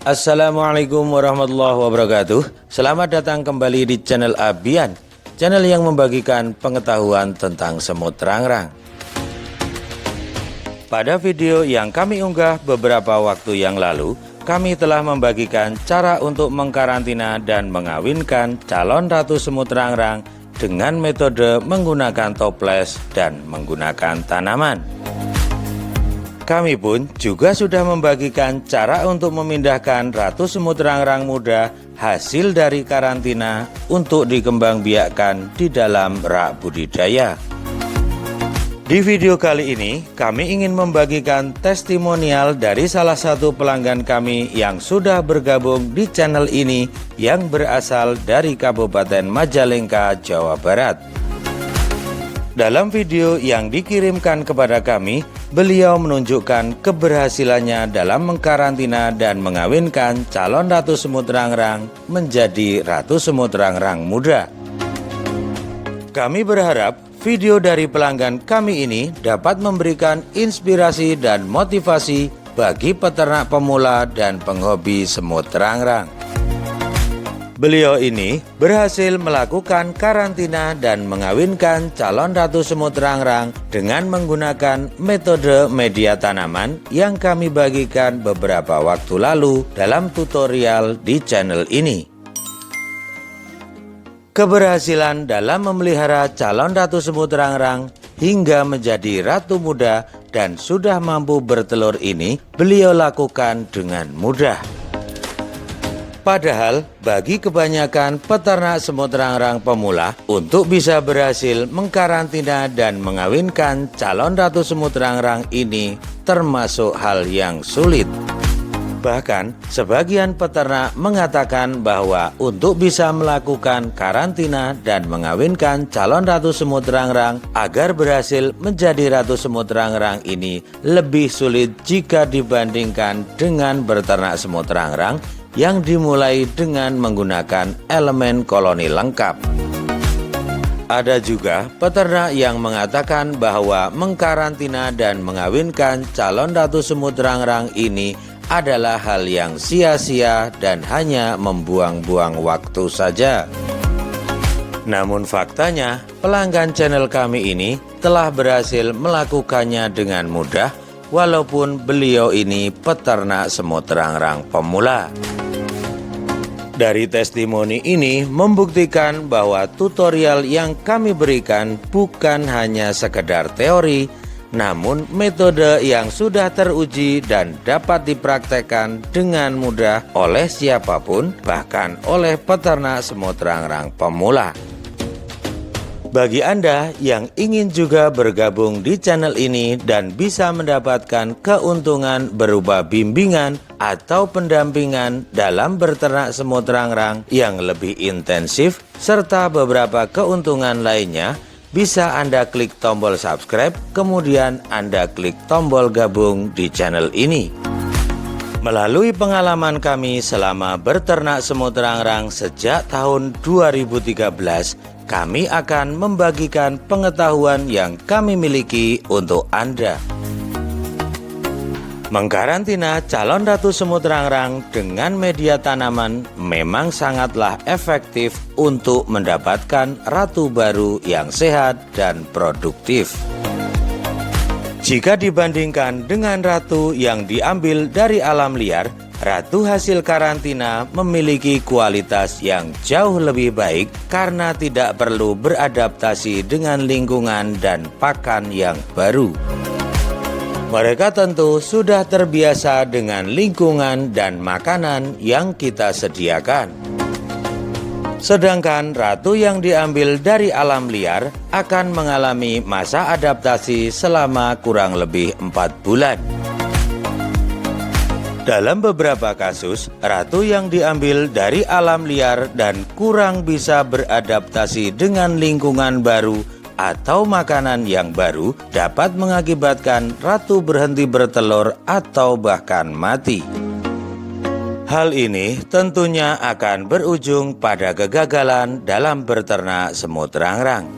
Assalamualaikum warahmatullahi wabarakatuh. Selamat datang kembali di channel Abian Channel yang membagikan pengetahuan tentang semut rangrang. Pada video yang kami unggah beberapa waktu yang lalu Kami telah membagikan cara untuk mengkarantina dan mengawinkan calon ratu semut rangrang Dengan metode menggunakan toples dan menggunakan tanaman kami pun juga sudah membagikan cara untuk memindahkan ratu semut rangrang muda hasil dari karantina untuk dikembangbiakkan di dalam rak budidaya. Di video kali ini, kami ingin membagikan testimonial dari salah satu pelanggan kami yang sudah bergabung di channel ini yang berasal dari Kabupaten Majalengka, Jawa Barat. Dalam video yang dikirimkan kepada kami, beliau menunjukkan keberhasilannya dalam mengkarantina dan mengawinkan calon ratu semut rangrang menjadi ratu semut rangrang muda. Kami berharap video dari pelanggan kami ini dapat memberikan inspirasi dan motivasi bagi peternak pemula dan penghobi semut rangrang. Beliau ini berhasil melakukan karantina dan mengawinkan calon ratu semut rangrang dengan menggunakan metode media tanaman yang kami bagikan beberapa waktu lalu dalam tutorial di channel ini. Keberhasilan dalam memelihara calon ratu semut rangrang hingga menjadi ratu muda dan sudah mampu bertelur ini beliau lakukan dengan mudah. Padahal bagi kebanyakan peternak semut rangrang pemula untuk bisa berhasil mengkarantina dan mengawinkan calon ratu semut rangrang ini termasuk hal yang sulit. Bahkan sebagian peternak mengatakan bahwa untuk bisa melakukan karantina dan mengawinkan calon ratu semut rangrang agar berhasil menjadi ratu semut rangrang ini lebih sulit jika dibandingkan dengan berternak semut rangrang yang dimulai dengan menggunakan elemen koloni lengkap. Ada juga peternak yang mengatakan bahwa mengkarantina dan mengawinkan calon ratu semut rangrang ini adalah hal yang sia-sia dan hanya membuang-buang waktu saja. Namun faktanya, pelanggan channel kami ini telah berhasil melakukannya dengan mudah walaupun beliau ini peternak semut rangrang pemula. Dari testimoni ini membuktikan bahwa tutorial yang kami berikan bukan hanya sekedar teori, namun metode yang sudah teruji dan dapat dipraktekkan dengan mudah oleh siapa pun, bahkan oleh peternak semut rangrang pemula. Bagi Anda yang ingin juga bergabung di channel ini dan bisa mendapatkan keuntungan berupa bimbingan atau pendampingan dalam berternak semut rangrang yang lebih intensif serta beberapa keuntungan lainnya, bisa Anda klik tombol subscribe, kemudian Anda klik tombol gabung di channel ini. Melalui pengalaman kami selama berternak semut rangrang sejak tahun 2013, kami akan membagikan pengetahuan yang kami miliki untuk Anda. Mengkarantina calon ratu semut rangrang dengan media tanaman memang sangatlah efektif untuk mendapatkan ratu baru yang sehat dan produktif. Jika dibandingkan dengan ratu yang diambil dari alam liar, Ratu hasil karantina memiliki kualitas yang jauh lebih baik karena tidak perlu beradaptasi dengan lingkungan dan pakan yang baru. Mereka tentu sudah terbiasa dengan lingkungan dan makanan yang kita sediakan. Sedangkan ratu yang diambil dari alam liar akan mengalami masa adaptasi selama kurang lebih empat bulan. Dalam beberapa kasus, ratu yang diambil dari alam liar dan kurang bisa beradaptasi dengan lingkungan baru atau makanan yang baru dapat mengakibatkan ratu berhenti bertelur atau bahkan mati. Hal ini tentunya akan berujung pada kegagalan dalam berternak semut rangrang.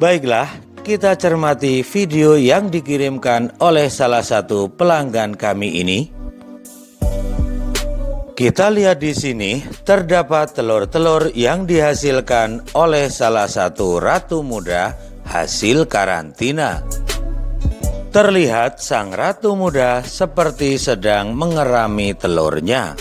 Baiklah, kita cermati video yang dikirimkan oleh salah satu pelanggan kami ini. Kita lihat di sini terdapat telur-telur yang dihasilkan oleh salah satu ratu muda hasil karantina. Terlihat sang ratu muda seperti sedang mengerami telurnya.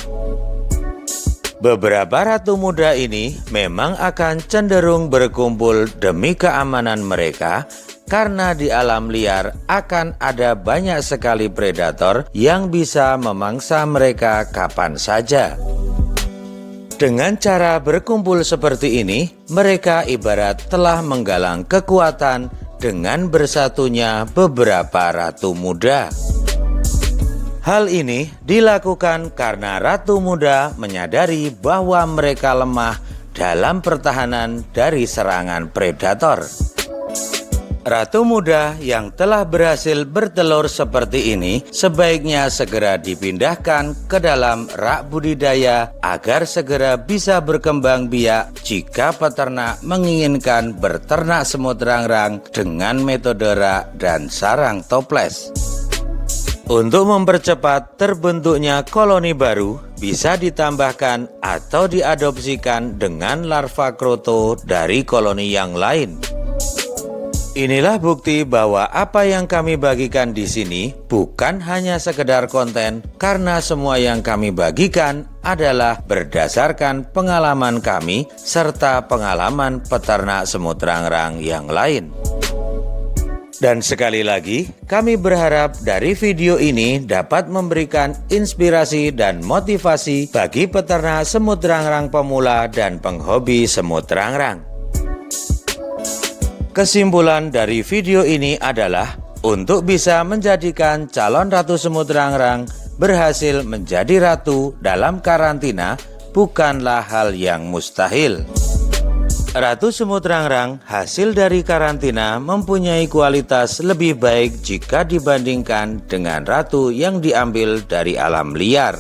Beberapa ratu muda ini memang akan cenderung berkumpul demi keamanan mereka karena di alam liar akan ada banyak sekali predator yang bisa memangsa mereka kapan saja. Dengan cara berkumpul seperti ini, mereka ibarat telah menggalang kekuatan dengan bersatunya beberapa ratu muda. Hal ini dilakukan karena Ratu Muda menyadari bahwa mereka lemah dalam pertahanan dari serangan predator. Ratu muda yang telah berhasil bertelur seperti ini sebaiknya segera dipindahkan ke dalam rak budidaya agar segera bisa berkembang biak jika peternak menginginkan berternak semut rangrang dengan metode rak dan sarang toples. Untuk mempercepat terbentuknya koloni baru, bisa ditambahkan atau diadopsikan dengan larva kroto dari koloni yang lain. Inilah bukti bahwa apa yang kami bagikan di sini bukan hanya sekedar konten karena semua yang kami bagikan adalah berdasarkan pengalaman kami serta pengalaman peternak semut rangrang yang lain. Dan sekali lagi, kami berharap dari video ini dapat memberikan inspirasi dan motivasi bagi peternak semut rangrang pemula dan penghobi semut rangrang. Kesimpulan dari video ini adalah untuk bisa menjadikan calon ratu semut rangrang berhasil menjadi ratu dalam karantina bukanlah hal yang mustahil. Ratu Semut Rangrang hasil dari karantina mempunyai kualitas lebih baik jika dibandingkan dengan ratu yang diambil dari alam liar.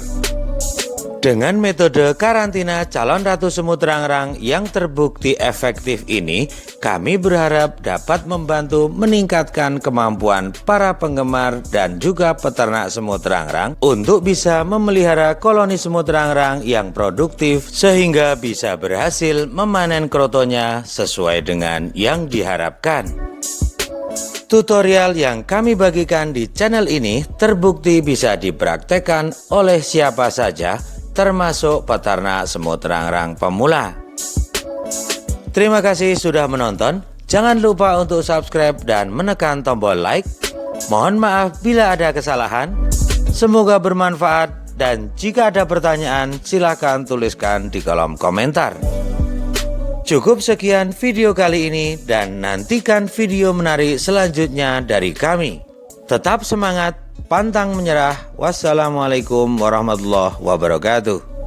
Dengan metode karantina calon ratu semut rangrang yang terbukti efektif ini, kami berharap dapat membantu meningkatkan kemampuan para penggemar dan juga peternak semut rangrang untuk bisa memelihara koloni semut rangrang yang produktif sehingga bisa berhasil memanen krotonya sesuai dengan yang diharapkan. Tutorial yang kami bagikan di channel ini terbukti bisa dipraktekkan oleh siapa saja termasuk peternak semut rangrang pemula. Terima kasih sudah menonton. Jangan lupa untuk subscribe dan menekan tombol like. Mohon maaf bila ada kesalahan. Semoga bermanfaat dan jika ada pertanyaan silahkan tuliskan di kolom komentar. Cukup sekian video kali ini dan nantikan video menarik selanjutnya dari kami. Tetap semangat pantang menyerah. Wassalamualaikum warahmatullahi wabarakatuh.